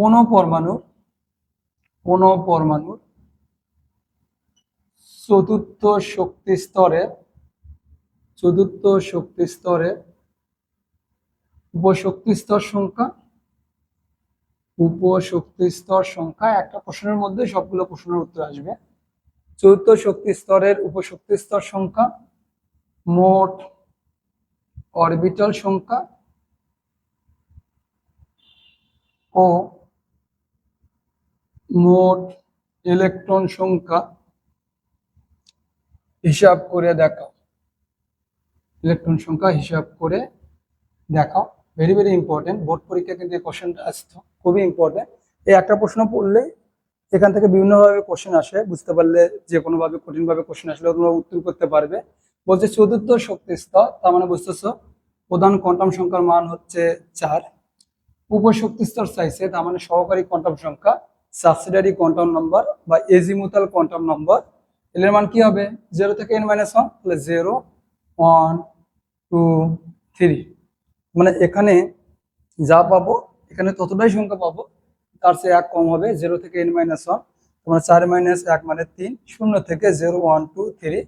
কোন পরমাণু কোন পরমাণুর চতুর্থ শক্তি স্তরে, চতুর্থ শক্তি স্তরে উপশক্তি স্তর সংখ্যা, উপশক্তি স্তর সংখ্যা, একটা প্রশ্নের মধ্যে সবগুলো প্রশ্নের উত্তর আসবে। চতুর্থ শক্তি স্তরের উপশক্তি স্তর সংখ্যা, মোট অরবিটাল সংখ্যা ও মোট ইলেকট্রন সংখ্যা হিসাব করে দেখাও। ইলেকট্রন সংখ্যা হিসাব করে দেখাও। ভেরি ভেরি ইম্পর্টেন্ট বোর্ড পরীক্ষা কিন্তু এই কোশ্চেনটা আসতো। খুবই ইম্পর্টেন্ট এই একটা প্রশ্ন পড়লে এখান থেকে বিভিন্নভাবে কোশ্চেন আসে। বুঝতে পারলে যে কোনোভাবে কঠিনভাবে কোশ্চেন আসলে তোমরা উত্তর করতে পারবে। বলছে চতুর্থ শক্তি স্তর, তার মানে বুঝতেছো, প্রধান কোয়ান্টাম সংখ্যার মান হচ্ছে চার। উপশক্তি স্তর চাইছে তার মানে সহকারী কোয়ান্টাম সংখ্যা সাবসিডারি কোয়ান্টাম নম্বর বা এজিমুতাল কোয়ান্টাম নম্বর এর মান কি হবে? জিরো থেকে এন মাইনাস ওয়ান তাহলে জিরো ওয়ান টু থ্রি মানে এখানে যা পাবো, এখানে ততটাই সংখ্যা পাবো, তার চেয়ে এক কম হবে জিরো থেকে এন মাইনাস ওয়ান তোমার চার মাইনাস এক মানে তিন, শূন্য থেকে জিরো ওয়ান টু থ্রি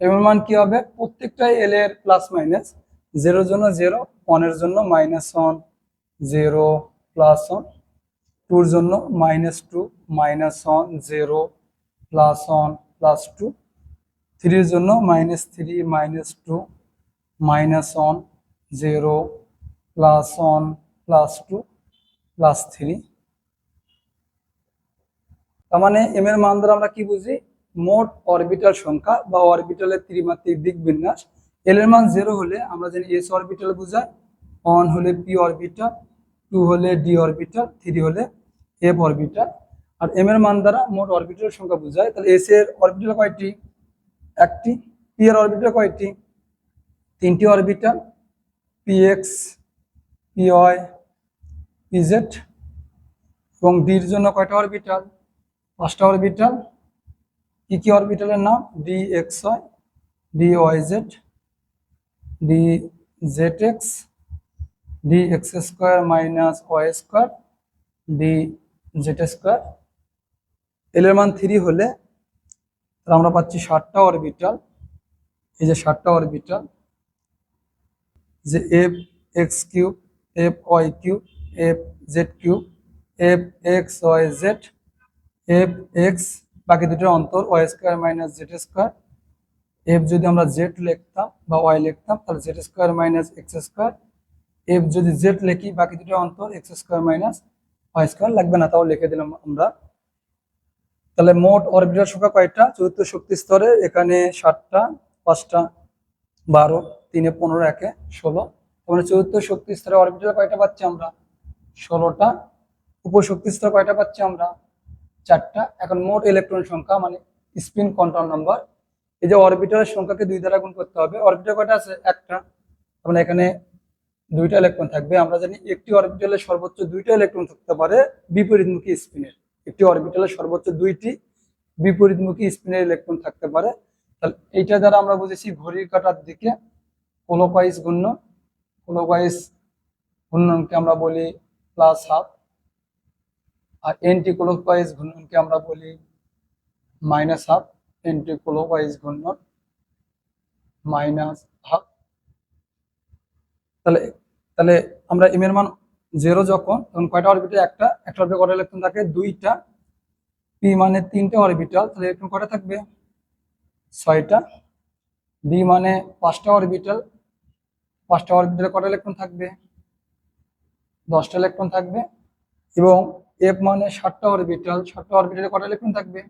এর মান কি হবে? প্রত্যেকটাই এল এর প্লাস মাইনাস জিরোর জন্য জিরো ওয়ানের জন্য minus one zero plus one টুর জন্য minus two minus one zero plus one plus two থ্রির জন্য minus three minus two minus one zero plus one plus two plus three তার মানে এম এর মান আমরা কি বুঝি? মোট অরবিটাল সংখ্যা বা অরবিটালের ত্রিমাত্রিক দিক বিন্যাস। এল এর মান জিরো হলে আমরা জানি এস অরবিটাল বোঝায়। ওয়ান হলে পি অরবিটাল টু হলে ডি অরবিটাল, থ্রি হলে এফ অরবিটাল। আর এম এর মান দ্বারা মোট অরবিটাল সংখ্যা বোঝায়, তাহলে এস এর অরবিটাল কয়টি? একটি। পি এর অরবিটাল কয়টি? তিনটি orbital. P X, P Y, P Z. এবং ডির জন্য কয়টা অরবিটাল? পাঁচটা অরবিটাল। কি কি অরবিটালের নাম? D X Y, D Y Z, D Z X D X square minus Y square D Z square L এর মান থ্রি হলে আমরা পাচ্ছি ষাটটা অরবিটাল এই যে ষাটটা অরবিটাল যে F X cube F Y cube F Z cube F X Y Z F X বাকি দুটোর অন্তর Y square minus Z square F যদি আমরা জেড লিখতাম বা ওয়াই লিখতাম, তাহলে Z square minus X square F যদি জেড লিখি, বাকি দুটো অন্তর X square minus Y square লাগবে না, তাও লিখে দিলাম আমরা। তাহলে মোট অরবিটাল সংখ্যা কয়টা? চতুর্থ শক্তি স্তরে এখানে ষাটটা পাঁচটা, বারো, তিনে পনেরো, একে ষোলো। মানে চতুর্থ শক্তি স্তরে অরবিটাল কয়টা পাচ্ছি আমরা? ষোলোটা। উপশক্তি স্তরে কয়টা পাচ্ছি আমরা? চারটা। এখন মোট ইলেকট্রন সংখ্যা মানে স্পিন কোয়ান্টাম নাম্বার এই যে অরবিটালের সংখ্যাকে দুই দ্বারা গুণ করতে হবে। অরবিটাল কয়টা আছে? একটা। মানে এখানে দুইটা ইলেকট্রন থাকবে। আমরা জানি একটি অরবিটালে সর্বোচ্চ দুইটা ইলেকট্রন থাকতে পারে বিপরীতমুখী স্পিনের একটি অরবিটালে সর্বোচ্চ দুইটি বিপরীতমুখী স্পিনের ইলেকট্রন থাকতে পারে। তাহলে এইটা দ্বারা আমরা বুঝেছি ঘড়ির কাটার দিকে ক্লোকওয়াইজ ঘূর্ণন ক্লোকওয়াইজ ঘূর্ণনকে আমরা বলি প্লাস হাফ আর এন্টি ক্লোকওয়াইজ ঘূর্ণনকে আমরা বলি মাইনাস হাফ এন্টি ক্লোকওয়াইজ ঘূর্ণন মাইনাস হাফ তাহলে তাহলে আমরা এম এর মান জিরো যখন, তখন কয়টা অরবিটাল একটা। একটা অরবিটাল কয়টা ইলেকট্রন থাকে? দুইটা। পি মানে তিনটা অরবিটাল তাহলে ইলেকট্রন কয়টা থাকবে? ছয়টা। ডি মানে পাঁচটা অরবিটাল পাঁচটা অরবিটালে কটা ইলেকট্রন থাকবে? দশটা ইলেকট্রন থাকবে। এবং এফ মানে ষাটটা অরবিটাল ষাটটা অরবিটালে কটা ইলেকট্রন থাকবে?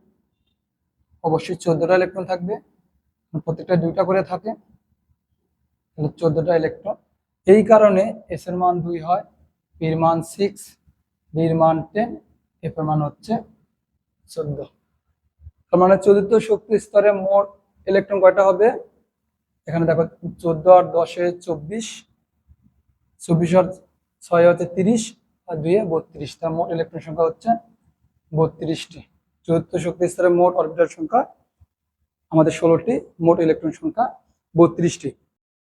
অবশ্যই চোদ্দটা ইলেকট্রন থাকবে। প্রত্যেকটা দুইটা করে থাকে। তাহলে চোদ্দটা ইলেকট্রন এই কারণে এস এর মান দুই হয় পির মান সিক্স ডির মান টেন এফ এর মান হচ্ছে চোদ্দ। তার মানে চতুর্থ শক্তি স্তরে মোট ইলেকট্রন কয়টা হবে? এখানে দেখো চোদ্দ আর দশে চব্বিশ চব্বিশ আর ছয় হচ্ছে তিরিশ, আর দুইয়ে বত্রিশ। তার মোট ইলেকট্রন সংখ্যা হচ্ছে বত্রিশটি। চতুর্থ শক্তি স্তরে মোট অরবিটাল সংখ্যা আমাদের ষোলোটি, মোট ইলেকট্রন সংখ্যা বত্রিশটি।